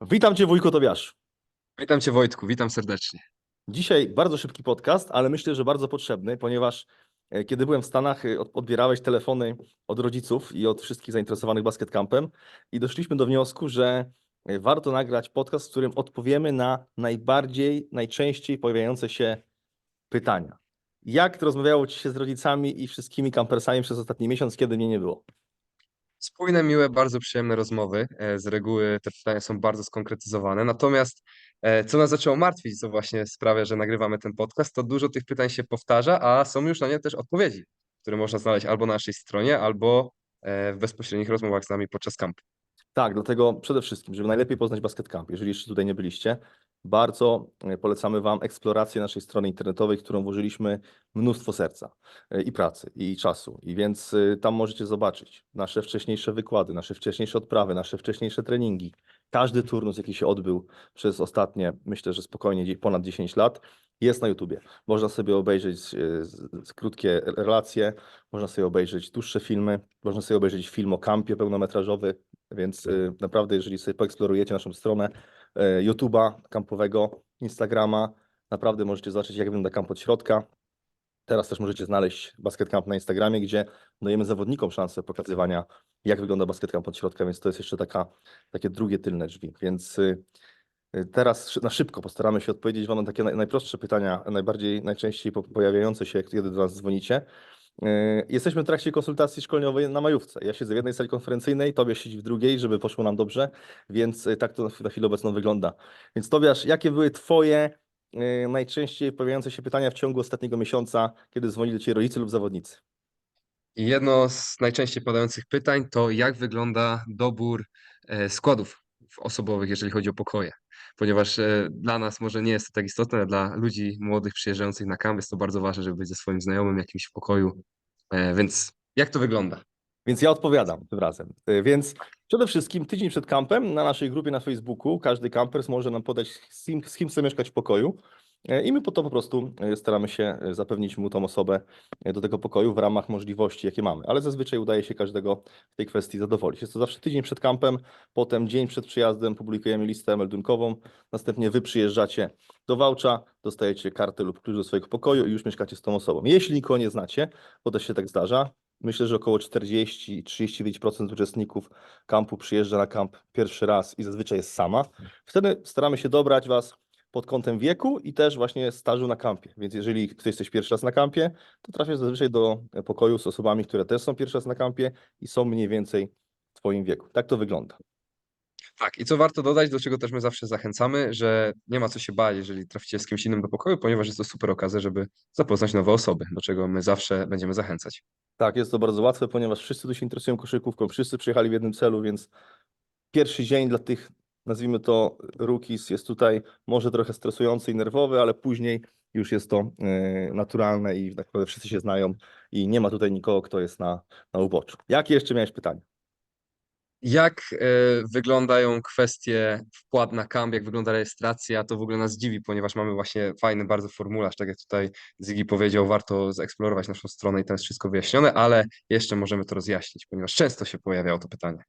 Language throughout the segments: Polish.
Witam Cię, wujku Tobiaszu. Witam Cię Wojtku, witam serdecznie. Dzisiaj bardzo szybki podcast, ale myślę, że bardzo potrzebny, ponieważ e, kiedy byłem w Stanach, e, od- odbierałeś telefony od rodziców i od wszystkich zainteresowanych basket campem i doszliśmy do wniosku, że e, warto nagrać podcast, w którym odpowiemy na najbardziej, najczęściej pojawiające się pytania. Jak to rozmawiało Ci się z rodzicami i wszystkimi kampersami przez ostatni miesiąc, kiedy mnie nie było? Spójne, miłe, bardzo przyjemne rozmowy. E, Z reguły te pytania są bardzo skonkretyzowane. Natomiast e, co nas zaczęło martwić, co właśnie sprawia, że nagrywamy ten podcast, to dużo tych pytań się powtarza, a są już na nie też odpowiedzi, które można znaleźć albo na naszej stronie, albo e, w bezpośrednich rozmowach z nami podczas kampu. Tak, dlatego przede wszystkim, żeby najlepiej poznać Basket Camp, jeżeli jeszcze tutaj nie byliście, bardzo e, polecamy Wam eksplorację naszej strony internetowej, którą włożyliśmy mnóstwo serca e, i pracy, i czasu. I więc e, tam możecie zobaczyć nasze wcześniejsze wykłady, nasze wcześniejsze odprawy, nasze wcześniejsze treningi. Każdy turnus, jaki się odbył przez ostatnie, myślę, że spokojnie ponad 10 lat, jest na YouTubie. Można sobie obejrzeć krótkie relacje, można sobie obejrzeć dłuższe filmy, można sobie obejrzeć film o kampie pełnometrażowy, więc naprawdę, jeżeli sobie poeksplorujecie naszą stronę YouTube'a kampowego, Instagrama, naprawdę możecie zobaczyć, jak wygląda kamp od środka. Teraz też możecie znaleźć Basket Camp na Instagramie, gdzie dajemy zawodnikom szansę pokazywania, jak wygląda Basket Camp od środka, więc to jest jeszcze taka, takie drugie tylne drzwi. Więc y, y, teraz na szybko postaramy się odpowiedzieć Wam na takie naj- najprostsze pytania, najbardziej, najczęściej po- pojawiające się, kiedy do nas dzwonicie. Yy, Jesteśmy w trakcie konsultacji szkoleniowej na majówce. Ja siedzę w jednej sali konferencyjnej, Tobie siedzi w drugiej, żeby poszło nam dobrze, więc yy, tak to na chwilę- obecną wygląda. Więc Tobiasz, jakie były Twoje yy, najczęściej pojawiające się pytania w ciągu ostatniego miesiąca, kiedy dzwonili do Ciebie rodzice lub zawodnicy? Jedno z najczęściej padających pytań to jak wygląda dobór e, składów osobowych, jeżeli chodzi o pokoje. Ponieważ e, dla nas może nie jest to tak istotne, ale dla ludzi młodych przyjeżdżających na kamp jest to bardzo ważne, żeby być ze swoim znajomym w jakimś pokoju. E, Więc jak to wygląda? Więc ja odpowiadam tym razem. Yy, Więc przede wszystkim tydzień przed kampem na naszej grupie na Facebooku każdy kampers może nam podać, z kim, z kim chce mieszkać w pokoju. Yy, I my po to po prostu yy, staramy się yy, zapewnić mu tą osobę do tego pokoju w ramach możliwości, jakie mamy. Ale zazwyczaj udaje się każdego w tej kwestii zadowolić. Jest to zawsze tydzień przed kampem, potem dzień przed przyjazdem publikujemy listę meldunkową, następnie wy przyjeżdżacie do Wałcza, dostajecie kartę lub klucz do swojego pokoju i już mieszkacie z tą osobą. Jeśli nikogo nie znacie, bo też się tak zdarza, Myślę, że około 40-39% uczestników kampu przyjeżdża na kamp pierwszy raz i zazwyczaj jest sama. Wtedy staramy się dobrać Was pod kątem wieku i też właśnie stażu na kampie. Więc jeżeli ktoś jesteś pierwszy raz na kampie, to trafiasz zazwyczaj do pokoju z osobami, które też są pierwszy raz na kampie i są mniej więcej w Twoim wieku. Tak to wygląda. Tak, i co warto dodać, do czego też my zawsze zachęcamy, że nie ma co się bać, jeżeli traficie z kimś innym do pokoju, ponieważ jest to super okazja, żeby zapoznać nowe osoby, do czego my zawsze będziemy zachęcać. Tak, jest to bardzo łatwe, ponieważ wszyscy tu się interesują koszykówką, wszyscy przyjechali w jednym celu, więc pierwszy dzień dla tych, nazwijmy to, rookies jest tutaj może trochę stresujący i nerwowy, ale później już jest to e, naturalne i tak naprawdę wszyscy się znają i nie ma tutaj nikogo, kto jest na, na uboczu. Jakie jeszcze miałeś pytanie? Jak e, wyglądają kwestie wpłat na kamp, jak wygląda rejestracja, to w ogóle nas dziwi, ponieważ mamy właśnie fajny bardzo formularz, tak jak tutaj Zygi powiedział, warto zeksplorować naszą stronę i tam jest wszystko wyjaśnione, ale jeszcze możemy to rozjaśnić, ponieważ często się pojawiało to pytanie.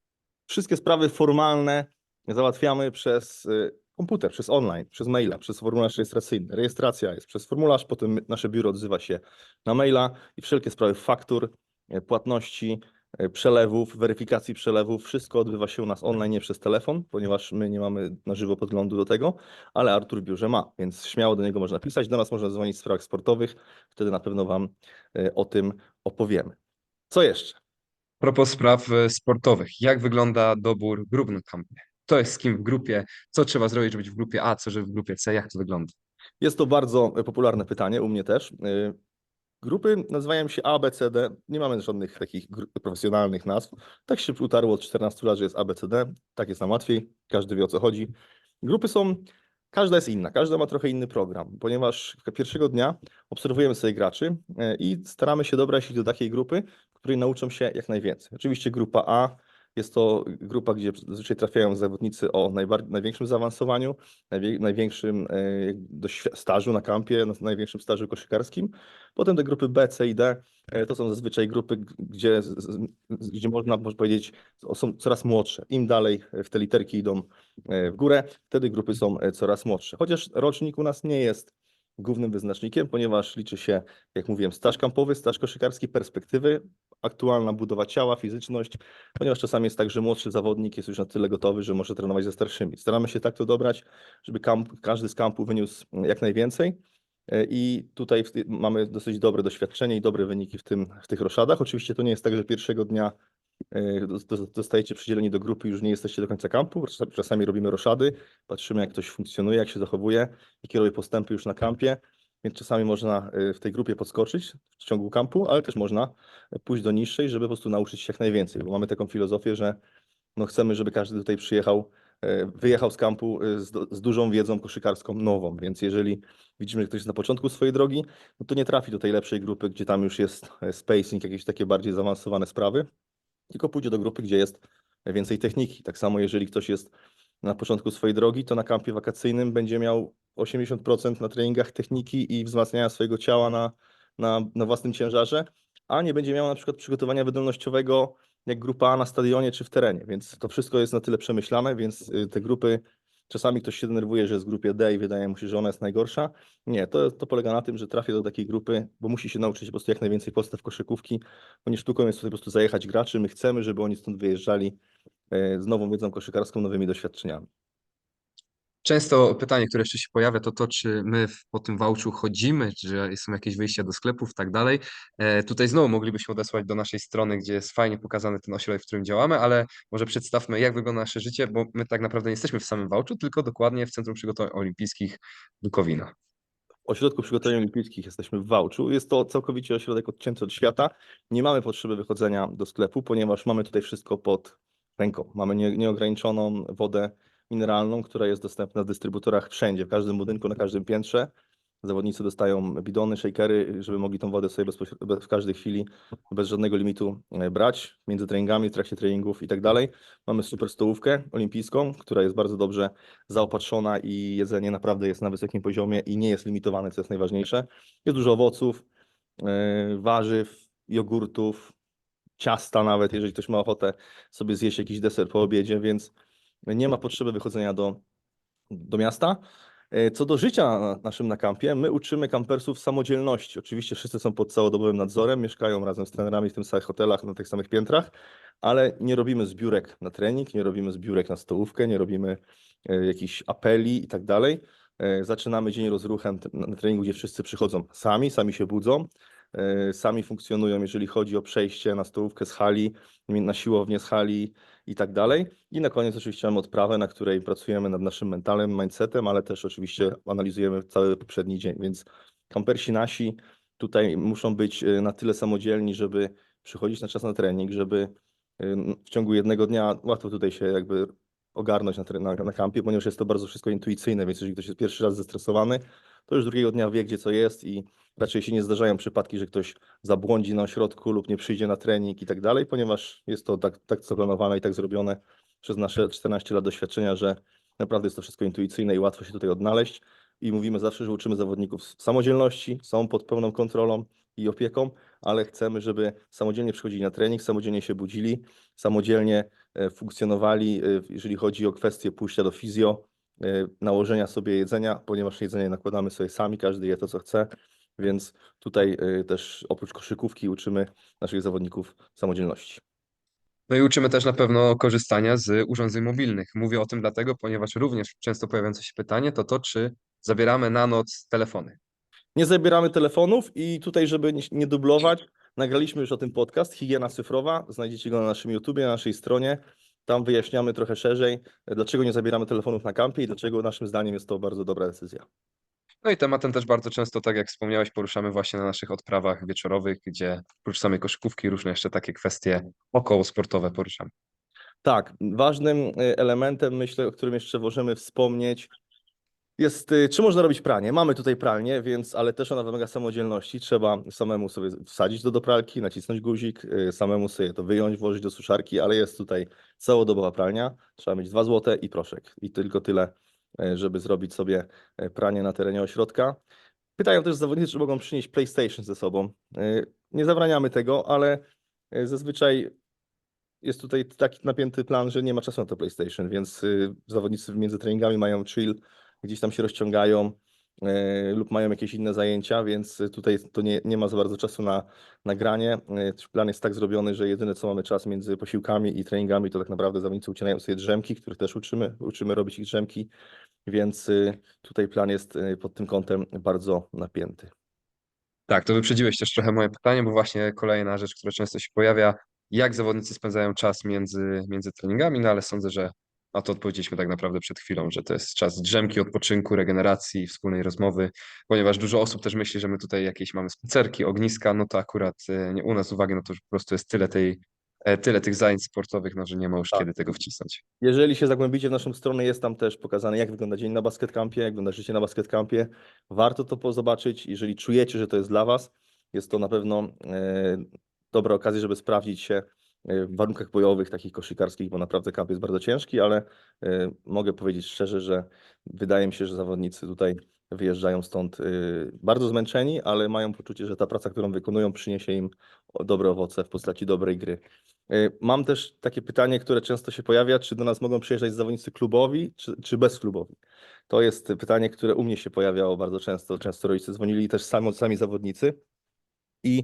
Wszystkie sprawy formalne załatwiamy przez y, komputer, przez online, przez maila, przez formularz rejestracyjny. Rejestracja jest przez formularz, potem nasze biuro odzywa się na maila i wszelkie sprawy faktur, y, płatności, y, przelewów, weryfikacji przelewów, wszystko odbywa się u nas online, nie przez telefon, ponieważ my nie mamy na żywo podglądu do tego, ale Artur w biurze ma, więc śmiało do niego można pisać, do nas można dzwonić w sprawach sportowych, wtedy na pewno Wam o tym opowiemy. Co jeszcze? Propos spraw sportowych, jak wygląda dobór grup na kampie? Kto jest z kim w grupie? Co trzeba zrobić, żeby być w grupie A, co żeby w grupie C? Jak to wygląda? Jest to bardzo e, popularne pytanie, u mnie też. Y, Grupy nazywają się A, B, C, D. Nie mamy żadnych takich profesjonalnych nazw. Tak się utarło od 14 lat, że jest A, B, C, D. Tak jest nam łatwiej. Każdy wie o co chodzi. Grupy są, każda jest inna, każda ma trochę inny program, ponieważ pierwszego dnia obserwujemy sobie graczy e, i staramy się dobrać ich do takiej grupy, w której nauczą się jak najwięcej. Oczywiście grupa A Jest to grupa, gdzie zazwyczaj trafiają zawodnicy o największym zaawansowaniu, najwie- największym e, stażu na kampie, na największym stażu koszykarskim. Potem te grupy B, C i D e, to są zazwyczaj grupy, gdzie, gdzie można, można powiedzieć, są coraz młodsze. Im dalej w te literki idą e, w górę, wtedy grupy są e, coraz młodsze. Chociaż rocznik u nas nie jest głównym wyznacznikiem, ponieważ liczy się, jak mówiłem, staż kampowy, staż koszykarski, perspektywy, aktualna budowa ciała, fizyczność, ponieważ czasami jest tak, że młodszy zawodnik jest już na tyle gotowy, że może trenować ze starszymi. Staramy się tak to dobrać, żeby kamp, każdy z kampu wyniósł jak najwięcej. E, I tutaj mamy dosyć dobre doświadczenie i dobre wyniki w, tym, w tych roszadach. Oczywiście to nie jest tak, że pierwszego dnia e, dos- dos- zostajecie przydzieleni do grupy, już nie jesteście do końca kampu. Czas- Czasami robimy roszady, patrzymy jak ktoś funkcjonuje, jak się zachowuje, jakie robi postępy już na kampie. Więc czasami można e, w tej grupie podskoczyć w ciągu kampu, ale też można pójść do niższej, żeby po prostu nauczyć się jak najwięcej, bo mamy taką filozofię, że no chcemy, żeby każdy tutaj przyjechał, e, wyjechał z kampu z, z dużą wiedzą koszykarską nową, więc jeżeli widzimy, że ktoś jest na początku swojej drogi, no to nie trafi do tej lepszej grupy, gdzie tam już jest spacing, jakieś takie bardziej zaawansowane sprawy, tylko pójdzie do grupy, gdzie jest więcej techniki. Tak samo jeżeli ktoś jest na początku swojej drogi, to na kampie wakacyjnym będzie miał 80% na treningach techniki i wzmacniania swojego ciała na, na, na własnym ciężarze, a nie będzie miał na przykład przygotowania wydolnościowego jak grupa A na stadionie czy w terenie, więc to wszystko jest na tyle przemyślane, więc y, te grupy, czasami ktoś się denerwuje, że jest w grupie D i wydaje mu się, że ona jest najgorsza. Nie, to, to polega na tym, że trafię do takiej grupy, bo musi się nauczyć po prostu jak najwięcej podstaw koszykówki, bo nie sztuką jest tutaj po prostu zajechać graczy, my chcemy, żeby oni stąd wyjeżdżali z nową wiedzą koszykarską, nowymi doświadczeniami. Często pytanie, które jeszcze się pojawia, to to, czy my po tym vouchu chodzimy, czy są jakieś wyjścia do sklepów i tak dalej. E, Tutaj znowu moglibyśmy odesłać do naszej strony, gdzie jest fajnie pokazany ten ośrodek, w którym działamy, ale może przedstawmy, jak wygląda nasze życie, bo my tak naprawdę nie jesteśmy w samym vouchu, tylko dokładnie w Centrum Przygotowań Olimpijskich Bukowina. W Ośrodku Przygotowań Olimpijskich jesteśmy w Wałczu. Jest to całkowicie ośrodek odcięty od świata. Nie mamy potrzeby wychodzenia do sklepu, ponieważ mamy tutaj wszystko pod ręką. Mamy nie, nieograniczoną wodę mineralną, która jest dostępna w dystrybutorach wszędzie, w każdym budynku, na każdym piętrze. Zawodnicy dostają bidony, shakery, żeby mogli tą wodę sobie w każdej chwili, bez żadnego limitu e, brać, między treningami, w trakcie treningów i tak dalej. Mamy super stołówkę olimpijską, która jest bardzo dobrze zaopatrzona i jedzenie naprawdę jest na wysokim poziomie i nie jest limitowane, co jest najważniejsze. Jest dużo owoców, e, warzyw, jogurtów, ciasta nawet, jeżeli ktoś ma ochotę sobie zjeść jakiś deser po obiedzie, więc nie ma potrzeby wychodzenia do, do miasta. E, Co do życia na- naszym na kampie, my uczymy kampersów samodzielności. Oczywiście wszyscy są pod całodobowym nadzorem, mieszkają razem z trenerami w tym samych hotelach, na tych samych piętrach, ale nie robimy zbiórek na trening, nie robimy zbiórek na stołówkę, nie robimy e, jakichś apeli i tak dalej. E, Zaczynamy dzień rozruchem na treningu, gdzie wszyscy przychodzą sami, sami się budzą, sami funkcjonują, jeżeli chodzi o przejście na stołówkę z hali, na siłownię z hali i tak dalej. I na koniec oczywiście mamy odprawę, na której pracujemy nad naszym mentalem, mindsetem, ale też oczywiście analizujemy cały poprzedni dzień, więc kampersi nasi tutaj muszą być e, na tyle samodzielni, żeby przychodzić na czas na trening, żeby e, w ciągu jednego dnia łatwo tutaj się jakby ogarnąć na, na, na kampie, ponieważ jest to bardzo wszystko intuicyjne, więc jeżeli ktoś jest pierwszy raz zestresowany, to już drugiego dnia wie, gdzie co jest i raczej się nie zdarzają przypadki, że ktoś zabłądzi na ośrodku lub nie przyjdzie na trening i tak dalej, ponieważ jest to tak, tak zaplanowane i tak zrobione przez nasze 14 lat doświadczenia, że naprawdę jest to wszystko intuicyjne i łatwo się tutaj odnaleźć. I mówimy zawsze, że uczymy zawodników samodzielności, są pod pełną kontrolą i opieką, ale chcemy, żeby samodzielnie przychodzili na trening, samodzielnie się budzili, samodzielnie e, funkcjonowali, e, jeżeli chodzi o kwestie pójścia do fizjo, nałożenia sobie jedzenia, ponieważ jedzenie nakładamy sobie sami, każdy je to, co chce, więc tutaj e, też oprócz koszykówki uczymy naszych zawodników samodzielności. No i uczymy też na pewno korzystania z urządzeń mobilnych. Mówię o tym dlatego, ponieważ również często pojawiające się pytanie to to, czy zabieramy na noc telefony. Nie zabieramy telefonów i tutaj, żeby nie- nie dublować, nagraliśmy już o tym podcast Higiena Cyfrowa. Znajdziecie go na naszym YouTubie, na naszej stronie. Tam wyjaśniamy trochę szerzej, dlaczego nie zabieramy telefonów na kampie i dlaczego naszym zdaniem jest to bardzo dobra decyzja. No i tematem też bardzo często, tak jak wspomniałeś, poruszamy właśnie na naszych odprawach wieczorowych, gdzie oprócz samej koszykówki różne jeszcze takie kwestie około sportowe poruszamy. Tak, ważnym y, elementem, myślę, o którym jeszcze możemy wspomnieć, Jest, y, czy można robić pranie? Mamy tutaj pralnię, więc, ale też ona wymaga samodzielności. Trzeba samemu sobie wsadzić do pralki, nacisnąć guzik, y, samemu sobie to wyjąć, włożyć do suszarki, ale jest tutaj całodobowa pralnia. Trzeba mieć dwa złote i proszek. I tylko tyle, y, żeby zrobić sobie pranie na terenie ośrodka. Pytają też zawodnicy, czy mogą przynieść PlayStation ze sobą. Nie zabraniamy tego, ale zazwyczaj jest tutaj taki napięty plan, że nie ma czasu na to PlayStation, więc zawodnicy między treningami mają chill, gdzieś tam się rozciągają y, lub mają jakieś inne zajęcia, więc tutaj to nie, nie ma za bardzo czasu na nagranie. Y, Plan jest tak zrobiony, że jedyne co mamy czas między posiłkami i treningami, to tak naprawdę zawodnicy ucinają sobie drzemki, których też uczymy, uczymy robić ich drzemki, więc y, tutaj plan jest pod tym kątem bardzo napięty. Tak, to wyprzedziłeś też trochę moje pytanie, bo właśnie kolejna rzecz, która często się pojawia, jak zawodnicy spędzają czas między, między treningami, no ale sądzę, że na to odpowiedzieliśmy tak naprawdę przed chwilą, że to jest czas drzemki, odpoczynku, regeneracji, wspólnej rozmowy, ponieważ dużo osób też myśli, że my tutaj jakieś mamy spacerki, ogniska, no to akurat e, nie u nas uwagi na to, że po prostu jest tyle tej, e, tyle tych zajęć sportowych, no że nie ma już Tak. kiedy tego wcisnąć. Jeżeli się zagłębicie w naszą stronę, jest tam też pokazane, jak wygląda dzień na basket campie, jak wygląda życie na basket campie. Warto to zobaczyć. Jeżeli czujecie, że to jest dla Was, jest to na pewno e, dobra okazja, żeby sprawdzić się w warunkach bojowych, takich koszykarskich, bo naprawdę kamp jest bardzo ciężki, ale e, mogę powiedzieć szczerze, że wydaje mi się, że zawodnicy tutaj wyjeżdżają stąd e, bardzo zmęczeni, ale mają poczucie, że ta praca, którą wykonują, przyniesie im dobre owoce w postaci dobrej gry. Mam też takie pytanie, które często się pojawia, czy do nas mogą przyjeżdżać zawodnicy klubowi, czy, czy bezklubowi? To jest pytanie, które u mnie się pojawiało bardzo często. Często rodzice dzwonili też sami, sami zawodnicy. I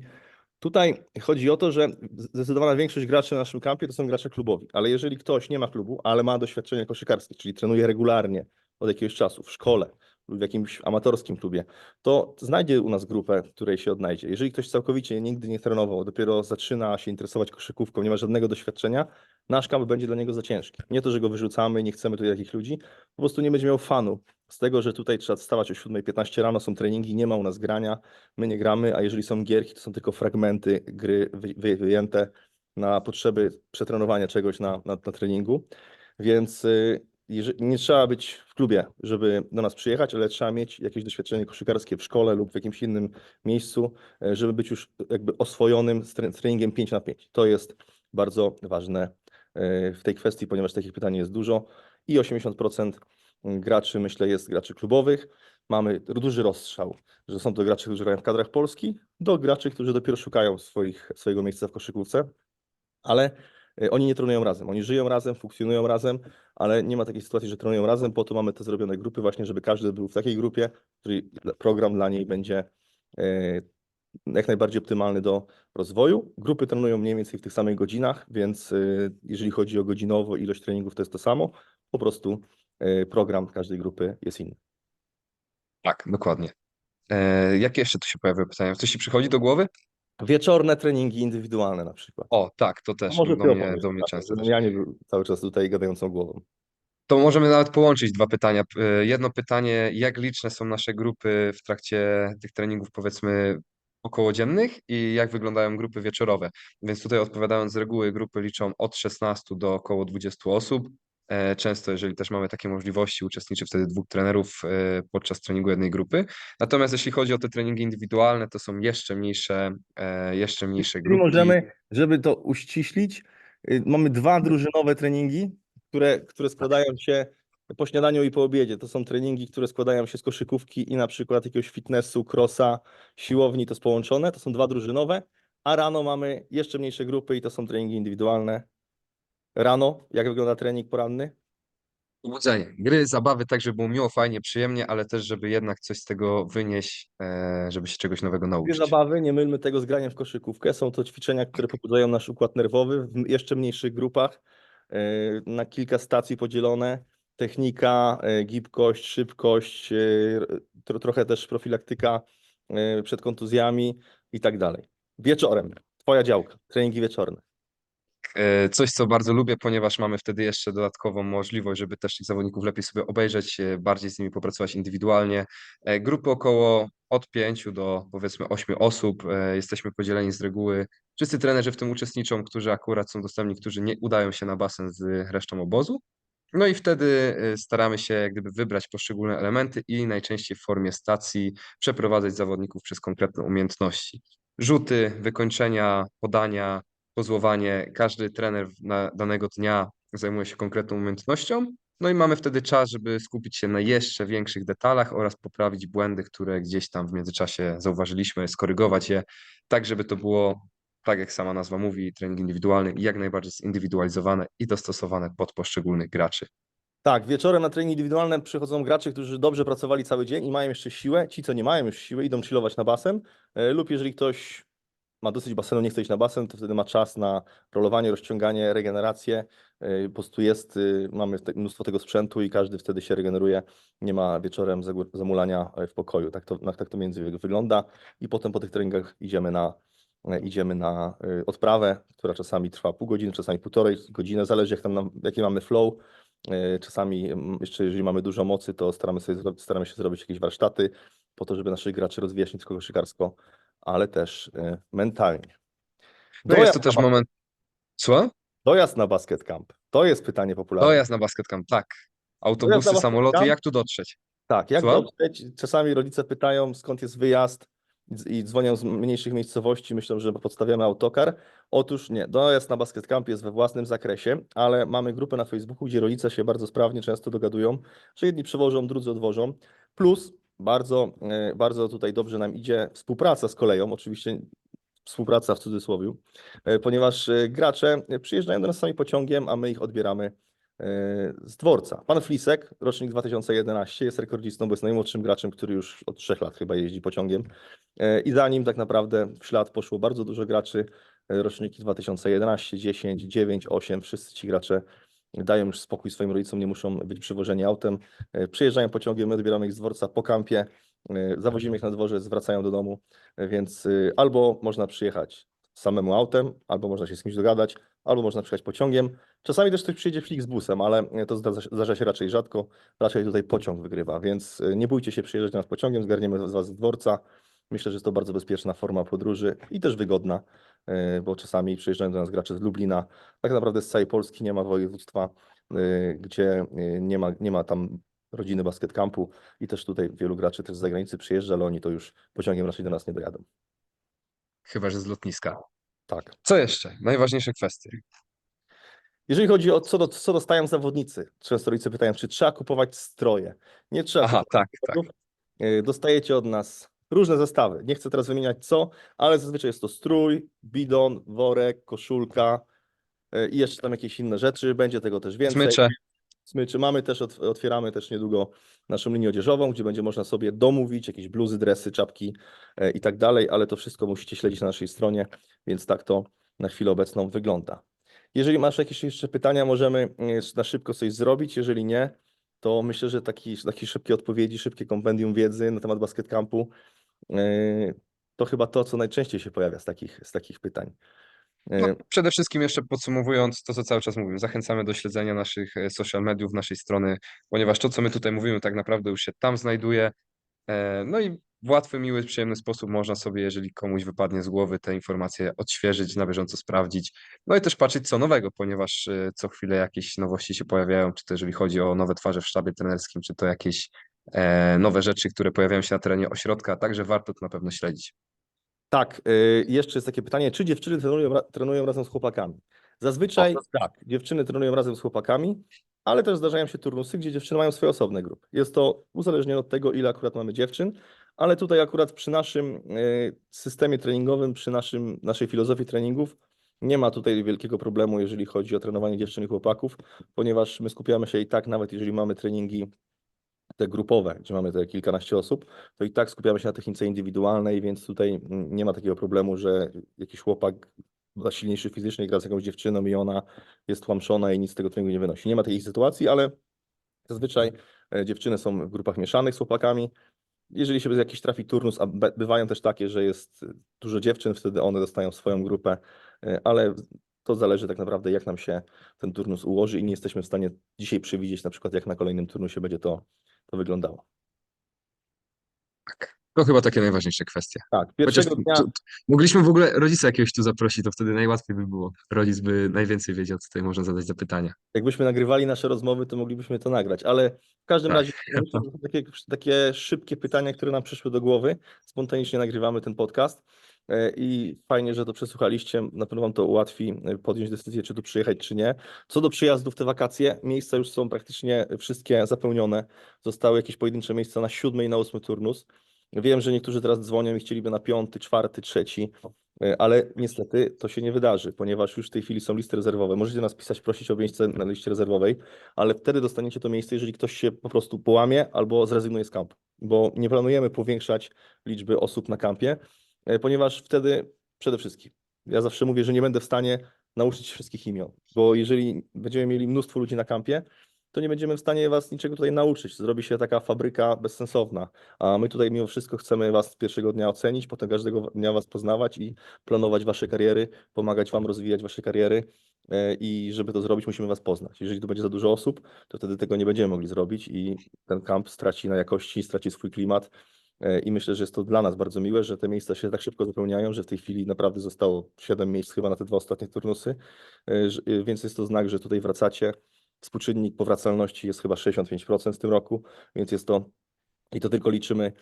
tutaj chodzi o to, że zdecydowana większość graczy na naszym kampie to są gracze klubowi, ale jeżeli ktoś nie ma klubu, ale ma doświadczenie koszykarskie, czyli trenuje regularnie od jakiegoś czasu w szkole lub w jakimś amatorskim klubie, to znajdzie u nas grupę, której się odnajdzie. Jeżeli ktoś całkowicie nigdy nie trenował, dopiero zaczyna się interesować koszykówką, nie ma żadnego doświadczenia, nasz kamp będzie dla niego za ciężki. Nie to, że go wyrzucamy, nie chcemy tu takich ludzi, po prostu nie będzie miał fanu z tego, że tutaj trzeba wstawać o 7.15 rano, są treningi, nie ma u nas grania, my nie gramy, a jeżeli są gierki, to są tylko fragmenty gry wy- wy- wyjęte na potrzeby przetrenowania czegoś na, na, na treningu, więc y, jeże- nie trzeba być w klubie, żeby do nas przyjechać, ale trzeba mieć jakieś doświadczenie koszykarskie w szkole lub w jakimś innym miejscu, e, żeby być już jakby oswojonym z treningiem 5 na 5. To jest bardzo ważne e, w tej kwestii, ponieważ takich pytań jest dużo i 80% graczy, myślę, jest graczy klubowych. Mamy duży rozstrzał, że są to gracze, którzy grają w kadrach Polski, do graczy, którzy dopiero szukają swoich, swojego miejsca w koszykówce, ale e, oni nie trenują razem. Oni żyją razem, funkcjonują razem, ale nie ma takiej sytuacji, że trenują razem. Po to mamy te zrobione grupy właśnie, żeby każdy był w takiej grupie, której program dla niej będzie e, jak najbardziej optymalny do rozwoju. Grupy trenują mniej więcej w tych samych godzinach, więc e, jeżeli chodzi o godzinowo ilość treningów, to jest to samo. Po prostu program każdej grupy jest inny. Tak, dokładnie. E, jakie jeszcze tu się pojawiają pytania? Coś ci przychodzi do głowy? Wieczorne treningi indywidualne na przykład. O, tak, to też Może do mnie, do mnie przepraszam, często ja nie był cały czas tutaj gadającą głową. To możemy nawet połączyć dwa pytania. P- Jedno pytanie, jak liczne są nasze grupy w trakcie tych treningów, powiedzmy, okołodziennych i jak wyglądają grupy wieczorowe? Więc tutaj odpowiadając z reguły, grupy liczą od 16 do około 20 osób. E, Często, jeżeli też mamy takie możliwości, uczestniczy wtedy dwóch trenerów e, podczas treningu jednej grupy. Natomiast jeśli chodzi o te treningi indywidualne, to są jeszcze mniejsze, e, jeszcze mniejsze grupki. możemy, żeby to uściślić, y, mamy dwa drużynowe treningi, które, które składają się po śniadaniu i po obiedzie. To są treningi, które składają się z koszykówki i na przykład jakiegoś fitnessu, crossa, siłowni, to jest połączone. To są dwa drużynowe, a rano mamy jeszcze mniejsze grupy i to są treningi indywidualne. Rano, jak wygląda trening poranny? Pobudzenie. Gry, zabawy, tak, żeby było miło, fajnie, przyjemnie, ale też, żeby jednak coś z tego wynieść, e, żeby się czegoś nowego Dwie nauczyć. zabawy, nie mylmy tego z graniem w koszykówkę. Są to ćwiczenia, które pobudzają nasz układ nerwowy w jeszcze mniejszych grupach, e, na kilka stacji podzielone. Technika, e, gibkość, szybkość, e, tro, trochę też profilaktyka e, przed kontuzjami i tak dalej. Wieczorem, twoja działka, treningi wieczorne. E, Coś, co bardzo lubię, ponieważ mamy wtedy jeszcze dodatkową możliwość, żeby też tych zawodników lepiej sobie obejrzeć, e, bardziej z nimi popracować indywidualnie. E, Grupy około od 5 do powiedzmy 8 osób. Jesteśmy podzieleni z reguły. Wszyscy trenerzy w tym uczestniczą, którzy akurat są dostępni, którzy nie udają się na basen z resztą obozu. No i wtedy staramy się jak gdyby wybrać poszczególne elementy i najczęściej w formie stacji przeprowadzać zawodników przez konkretne umiejętności. Rzuty, wykończenia, podania, pozłowanie. Każdy trener na danego dnia zajmuje się konkretną umiejętnością. No i mamy wtedy czas, żeby skupić się na jeszcze większych detalach oraz poprawić błędy, które gdzieś tam w międzyczasie zauważyliśmy, skorygować je, tak żeby to było, tak jak sama nazwa mówi, trening indywidualny, jak najbardziej zindywidualizowane i dostosowane pod poszczególnych graczy. Tak, wieczorem na treningi indywidualne przychodzą gracze, którzy dobrze pracowali cały dzień i mają jeszcze siłę. Ci, co nie mają już siły, idą chillować na basen. E, Lub jeżeli ktoś ma dosyć basenu, nie chce iść na basen, to wtedy ma czas na rolowanie, rozciąganie, regenerację. E, Po prostu jest, y, mamy mnóstwo tego sprzętu i każdy wtedy się regeneruje. Nie ma wieczorem zamulania e, w pokoju. Tak to, tak to między wygląda. I potem po tych treningach idziemy na, idziemy na odprawę, która czasami trwa pół godziny, czasami półtorej godziny, zależy jak tam nam, jaki mamy flow. Czasami jeszcze jeżeli mamy dużo mocy, to staramy, sobie, staramy się zrobić jakieś warsztaty po to, żeby naszych graczy rozwijać nie tylko koszykarsko, ale też e, mentalnie. No jest to też moment. Co? dojazd na basket camp. To jest pytanie popularne. Dojazd na basket camp, tak. Autobusy, samoloty, camp? jak tu dotrzeć? Tak, jak Słucham? dotrzeć? Czasami rodzice pytają, skąd jest wyjazd i dzwonią z mniejszych miejscowości, myślą, że podstawiamy autokar. Otóż nie, dojazd na basket camp jest we własnym zakresie, ale mamy grupę na Facebooku, gdzie rodzice się bardzo sprawnie często dogadują, że jedni przewożą, drudzy odwożą. Plus bardzo, e, bardzo tutaj dobrze nam idzie współpraca z koleją, oczywiście współpraca w cudzysłowie, e, ponieważ e, gracze przyjeżdżają do nas sami pociągiem, a my ich odbieramy z dworca. Pan Flisek, rocznik 2011, jest rekordzistą, bo jest najmłodszym graczem, który już od trzech lat chyba jeździ pociągiem. I za nim tak naprawdę w ślad poszło bardzo dużo graczy, roczniki 2011, 10, 9, 8, wszyscy ci gracze dają już spokój swoim rodzicom, nie muszą być przywożeni autem. E, Przyjeżdżają pociągiem, my odbieramy ich z dworca po kampie, e, zawozimy ich na dworzec, wracają do domu, e, więc albo można przyjechać samemu autem, albo można się z kimś dogadać, albo można przyjechać pociągiem. Czasami też ktoś przyjedzie flik z busem, ale to zdarza, się- raczej rzadko. Raczej tutaj pociąg wygrywa, więc nie bójcie się przyjeżdżać do nas pociągiem, zgarniemy z Was z dworca. Myślę, że jest to bardzo bezpieczna forma podróży i też wygodna, e, bo czasami przyjeżdżają do nas gracze z Lublina. Tak naprawdę z całej Polski nie ma województwa, e, gdzie e, nie ma, nie ma tam rodziny basket campu i też tutaj wielu graczy też z zagranicy przyjeżdża, ale oni to już pociągiem raczej do nas nie dojadą. Chyba, że z lotniska. Tak. Co jeszcze? Najważniejsze kwestie. Jeżeli chodzi o co, do, co dostają zawodnicy, często rodzice pytają, czy trzeba kupować stroje. Nie trzeba Aha, tak, tak. Dostajecie od nas różne zestawy. Nie chcę teraz wymieniać co, ale zazwyczaj jest to strój, bidon, worek, koszulka y, i jeszcze tam jakieś inne rzeczy. Będzie tego też więcej. Smycze. Smyczy mamy też, ot- otwieramy też niedługo naszą linię odzieżową, gdzie będzie można sobie domówić jakieś bluzy, dresy, czapki e, i tak dalej, ale to wszystko musicie śledzić na naszej stronie, więc tak to na chwilę obecną wygląda. Jeżeli masz jakieś jeszcze pytania, możemy e, na szybko coś zrobić. Jeżeli nie, to myślę, że taki, takie szybkie odpowiedzi, szybkie kompendium wiedzy na temat basket campu e, to chyba to, co najczęściej się pojawia z takich, z takich pytań. No, przede wszystkim jeszcze podsumowując to, co cały czas mówimy, zachęcamy do śledzenia naszych e, social mediów, naszej strony, ponieważ to, co my tutaj mówimy, tak naprawdę już się tam znajduje. E, No i w łatwy, miły, przyjemny sposób można sobie, jeżeli komuś wypadnie z głowy, te informacje odświeżyć, na bieżąco sprawdzić. No i też patrzeć, co nowego, ponieważ e, co chwilę jakieś nowości się pojawiają, czy to jeżeli chodzi o nowe twarze w sztabie trenerskim, czy to jakieś nowe rzeczy, które pojawiają się na terenie ośrodka, także warto to na pewno śledzić. Tak, y, jeszcze jest takie pytanie, czy dziewczyny trenują, trenują razem z chłopakami? Zazwyczaj O. tak, dziewczyny trenują razem z chłopakami, ale też zdarzają się turnusy, gdzie dziewczyny mają swoje osobne grupy. Jest to uzależnione od tego, ile akurat mamy dziewczyn, ale tutaj akurat przy naszym y, systemie treningowym, przy naszym, naszej filozofii treningów, nie ma tutaj wielkiego problemu, jeżeli chodzi o trenowanie dziewczyn i chłopaków, ponieważ my skupiamy się i tak, nawet jeżeli mamy treningi te grupowe, gdzie mamy te kilkanaście osób, to i tak skupiamy się na technice indywidualnej, więc tutaj nie ma takiego problemu, że jakiś chłopak silniejszy fizycznie gra z jakąś dziewczyną i ona jest tłamszona i nic z tego treningu nie wynosi. Nie ma takiej sytuacji, ale zazwyczaj e, dziewczyny są w grupach mieszanych z chłopakami. Jeżeli się jakiś trafi turnus, a bywają też takie, że jest dużo dziewczyn, wtedy one dostają swoją grupę, e, ale to zależy tak naprawdę, jak nam się ten turnus ułoży i nie jesteśmy w stanie dzisiaj przewidzieć na przykład, jak na kolejnym turnusie będzie to, to wyglądało. Tak. To chyba takie najważniejsze kwestie. Tak, Chociaż pierwszego dnia, tu, tu, mogliśmy w ogóle rodzica jakiegoś tu zaprosić, to wtedy najłatwiej by było. Rodzic by najwięcej wiedział, co tutaj można zadać zapytania. jakbyśmy nagrywali nasze rozmowy, to moglibyśmy to nagrać, ale w każdym Tak. razie to takie, takie szybkie pytania, które nam przyszły do głowy. Spontanicznie nagrywamy ten podcast i fajnie, że to przesłuchaliście. Na pewno Wam to ułatwi e, podjąć decyzję, czy tu przyjechać, czy nie. Co do przyjazdów te wakacje, miejsca już są praktycznie wszystkie zapełnione. Zostały jakieś pojedyncze miejsca na siódmy i na ósmy turnus. Wiem, że niektórzy teraz dzwonią i chcieliby na piąty, czwarty, trzeci, e, ale niestety to się nie wydarzy, ponieważ już w tej chwili są listy rezerwowe. Możecie nas pisać, prosić o miejsce na liście rezerwowej, ale wtedy dostaniecie to miejsce, jeżeli ktoś się po prostu połamie albo zrezygnuje z kampu, bo nie planujemy powiększać liczby osób na kampie, e, ponieważ wtedy przede wszystkim, ja zawsze mówię, że nie będę w stanie nauczyć wszystkich imion, bo jeżeli będziemy mieli mnóstwo ludzi na kampie, to nie będziemy w stanie was niczego tutaj nauczyć. Zrobi się taka fabryka bezsensowna. A my tutaj mimo wszystko chcemy was pierwszego dnia ocenić, potem każdego dnia was poznawać i planować wasze kariery, pomagać wam rozwijać wasze kariery. e, I żeby to zrobić, musimy was poznać. Jeżeli tu będzie za dużo osób, to wtedy tego nie będziemy mogli zrobić i ten kamp straci na jakości, straci swój klimat. E, I myślę, że jest to dla nas bardzo miłe, że te miejsca się tak szybko zapełniają, że w tej chwili naprawdę zostało 7 miejsc chyba na te dwa ostatnie turnusy. E, e, Więc jest to znak, że tutaj wracacie. Współczynnik powracalności jest chyba 65% w tym roku, więc jest to i to tylko liczymy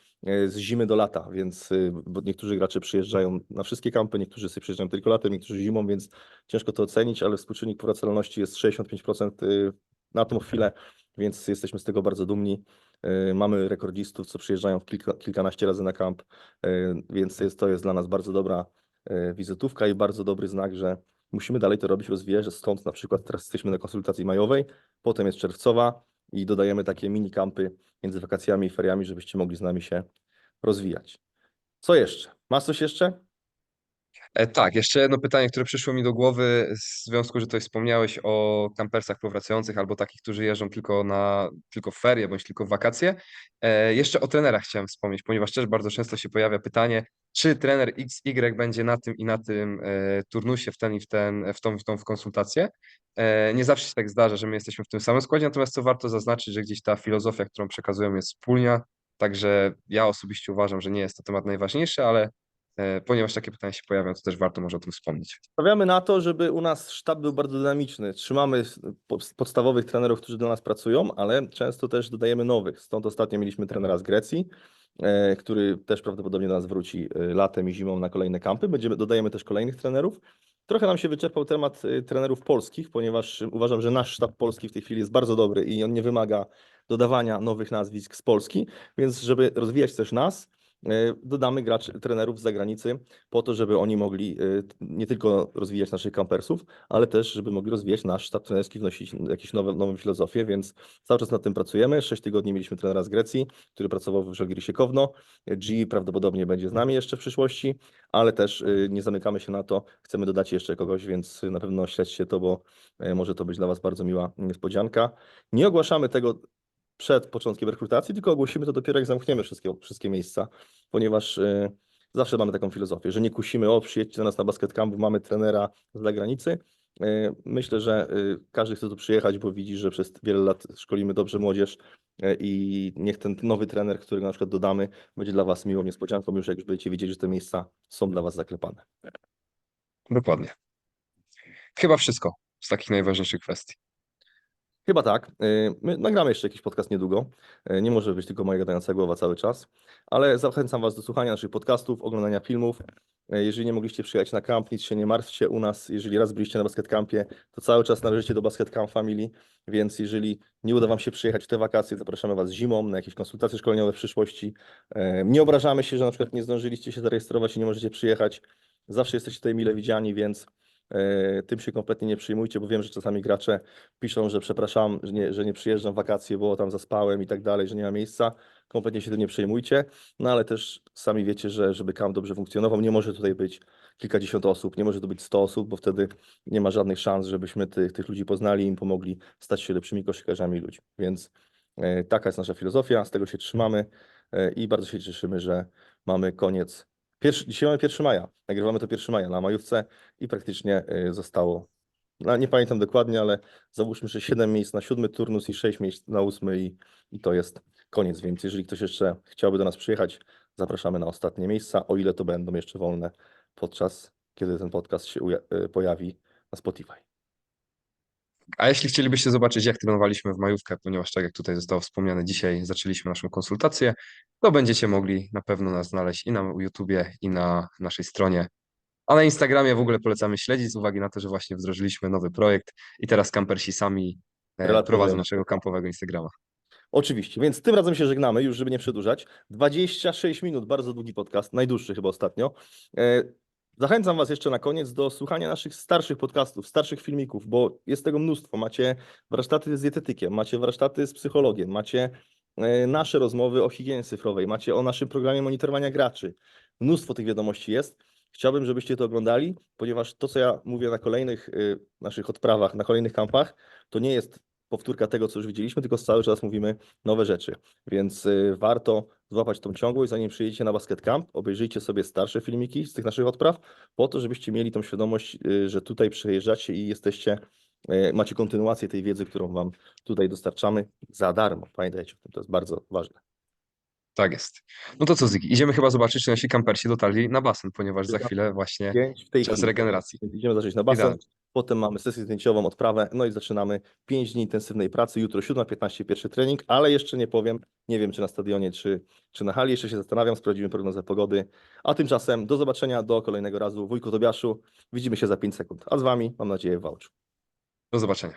z zimy do lata, więc bo niektórzy gracze przyjeżdżają na wszystkie kampy, niektórzy sobie przyjeżdżają tylko latem, niektórzy zimą, więc ciężko to ocenić, ale współczynnik powracalności jest 65% y, na tą chwilę, więc jesteśmy z tego bardzo dumni. Y, Mamy rekordzistów, co przyjeżdżają kilka, kilkanaście razy na kamp, y, więc jest, to jest dla nas bardzo dobra y, wizytówka i bardzo dobry znak, że musimy dalej to robić, rozwijać, stąd na przykład teraz jesteśmy na konsultacji majowej, potem jest czerwcowa i dodajemy takie mini kampy między wakacjami i feriami, żebyście mogli z nami się rozwijać. Co jeszcze? Masz coś jeszcze? E, tak, jeszcze jedno pytanie, które przyszło mi do głowy w związku, że tutaj wspomniałeś o kampersach powracających albo takich, którzy jeżdżą tylko na tylko w ferie bądź tylko w wakacje. E, jeszcze o trenerach chciałem wspomnieć, ponieważ też bardzo często się pojawia pytanie, czy trener XY będzie na tym i na tym e, turnusie w ten i w ten, w tą, w tą w konsultację. Nie zawsze się tak zdarza, że my jesteśmy w tym samym składzie, natomiast co warto zaznaczyć, że gdzieś ta filozofia, którą przekazują jest wspólna, także ja osobiście uważam, że nie jest to temat najważniejszy, ale Ponieważ takie pytania się pojawią, to też warto może o tym wspomnieć. Stawiamy na to, żeby u nas sztab był bardzo dynamiczny. Trzymamy podstawowych trenerów, którzy dla nas pracują, ale często też dodajemy nowych. Stąd ostatnio mieliśmy trenera z Grecji, e, który też prawdopodobnie do nas wróci e, latem i zimą na kolejne kampy. Będziemy, dodajemy też kolejnych trenerów. Trochę nam się wyczerpał temat e, trenerów polskich, ponieważ uważam, że nasz sztab polski w tej chwili jest bardzo dobry i on nie wymaga dodawania nowych nazwisk z Polski, więc żeby rozwijać też nas, e, dodamy graczy, trenerów z zagranicy, po to, żeby oni mogli t- nie tylko rozwijać naszych kampersów, ale też, żeby mogli rozwijać nasz sztab trenerski, wnosić jakieś nowe, nową filozofię, więc cały czas nad tym pracujemy. Sześć tygodni mieliśmy trenera z Grecji, który pracował w Żalgirisie Kowno. G prawdopodobnie będzie z nami jeszcze w przyszłości, ale też y, nie zamykamy się na to. Chcemy dodać jeszcze kogoś, więc na pewno śledźcie to, bo może to być dla Was bardzo miła niespodzianka. Nie ogłaszamy tego przed początkiem rekrutacji, tylko ogłosimy to dopiero jak zamkniemy wszystkie, wszystkie miejsca, ponieważ y, zawsze mamy taką filozofię, że nie kusimy, o przyjedźcie do nas na basket camp, mamy trenera z zagranicy. Y, Myślę, że y, każdy chce tu przyjechać, bo widzi, że przez wiele lat szkolimy dobrze młodzież i niech ten nowy trener, którego na przykład dodamy, będzie dla Was miłą niespodzianką, już jak już będziecie wiedzieć, że te miejsca są dla Was zaklepane. Dokładnie. Chyba wszystko z takich najważniejszych kwestii. Chyba tak. Y, My nagramy jeszcze jakiś podcast niedługo. Y, Nie może być tylko mojego gadająca głowa cały czas, ale zachęcam Was do słuchania naszych podcastów, oglądania filmów. Y, Jeżeli nie mogliście przyjechać na kamp, nic się nie martwcie u nas. Jeżeli raz byliście na Basket Campie, to cały czas należycie do Basket Camp Family, więc jeżeli nie uda Wam się przyjechać w te wakacje, zapraszamy Was zimą na jakieś konsultacje szkoleniowe w przyszłości. Nie obrażamy się, że na przykład nie zdążyliście się zarejestrować i nie możecie przyjechać. Zawsze jesteście tutaj mile widziani, więc tym się kompletnie nie przyjmujcie, bo wiem, że czasami gracze piszą, że przepraszam, że nie, że nie przyjeżdżam w wakacje, bo tam zaspałem i tak dalej, że nie ma miejsca. Kompletnie się tym nie przejmujcie, no ale też sami wiecie, że żeby kamp dobrze funkcjonował, nie może tutaj być kilkadziesiąt osób, nie może tu być 100 osób, bo wtedy nie ma żadnych szans, żebyśmy tych, tych ludzi poznali i im pomogli stać się lepszymi koszykarzami ludzi. Więc e, taka jest nasza filozofia, z tego się trzymamy e, i bardzo się cieszymy, że mamy koniec. Pierwszy, dzisiaj mamy 1 maja, nagrywamy to 1 maja na majówce i praktycznie e, zostało no, nie pamiętam dokładnie, ale załóżmy, że 7 miejsc na siódmy turnus i 6 miejsc na ósmy i, i to jest koniec. Więc jeżeli ktoś jeszcze chciałby do nas przyjechać, zapraszamy na ostatnie miejsca, o ile to będą jeszcze wolne podczas, kiedy ten podcast się y, pojawi na Spotify. A jeśli chcielibyście zobaczyć, jak trenowaliśmy w majówkę, ponieważ tak jak tutaj zostało wspomniane, dzisiaj zaczęliśmy naszą konsultację, to będziecie mogli na pewno nas znaleźć i na YouTubie, i na naszej stronie. A na Instagramie w ogóle polecamy śledzić z uwagi na to, że właśnie wdrożyliśmy nowy projekt i teraz kampersi sami e, Relacjonują. prowadzą naszego kampowego Instagrama. Oczywiście, więc tym razem się żegnamy, już żeby nie przedłużać. 26 minut, bardzo długi podcast, najdłuższy chyba ostatnio. E, Zachęcam Was jeszcze na koniec do słuchania naszych starszych podcastów, starszych filmików, bo jest tego mnóstwo. Macie warsztaty z dietetykiem, macie warsztaty z psychologiem, macie e, nasze rozmowy o higienie cyfrowej, macie o naszym programie monitorowania graczy. Mnóstwo tych wiadomości jest. Chciałbym, żebyście to oglądali, ponieważ to, co ja mówię na kolejnych y, naszych odprawach, na kolejnych kampach, to nie jest powtórka tego, co już widzieliśmy, tylko cały czas mówimy nowe rzeczy. Więc y, warto złapać tą ciągłość, zanim przyjedziecie na Basket Camp, obejrzyjcie sobie starsze filmiki z tych naszych odpraw, po to, żebyście mieli tą świadomość, y, że tutaj przyjeżdżacie i jesteście, y, macie kontynuację tej wiedzy, którą wam tutaj dostarczamy za darmo. Pamiętajcie o tym, to jest bardzo ważne. Tak jest. No to co, Zygi, idziemy chyba zobaczyć, czy nasi kampersi dotarli na basen, ponieważ za chwilę właśnie w tej czas chwili. regeneracji. Idziemy zacząć na basen, Idealnie. potem mamy sesję zdjęciową, odprawę, no i zaczynamy 5 dni intensywnej pracy. Jutro 7.15 pierwszy trening, ale jeszcze nie powiem, nie wiem czy na stadionie, czy, czy na hali, jeszcze się zastanawiam, sprawdzimy prognozę pogody. A tymczasem do zobaczenia, do kolejnego razu. Wujku Tobiaszu, widzimy się za 5 sekund. A z Wami, mam nadzieję, w Wałczu. Do zobaczenia.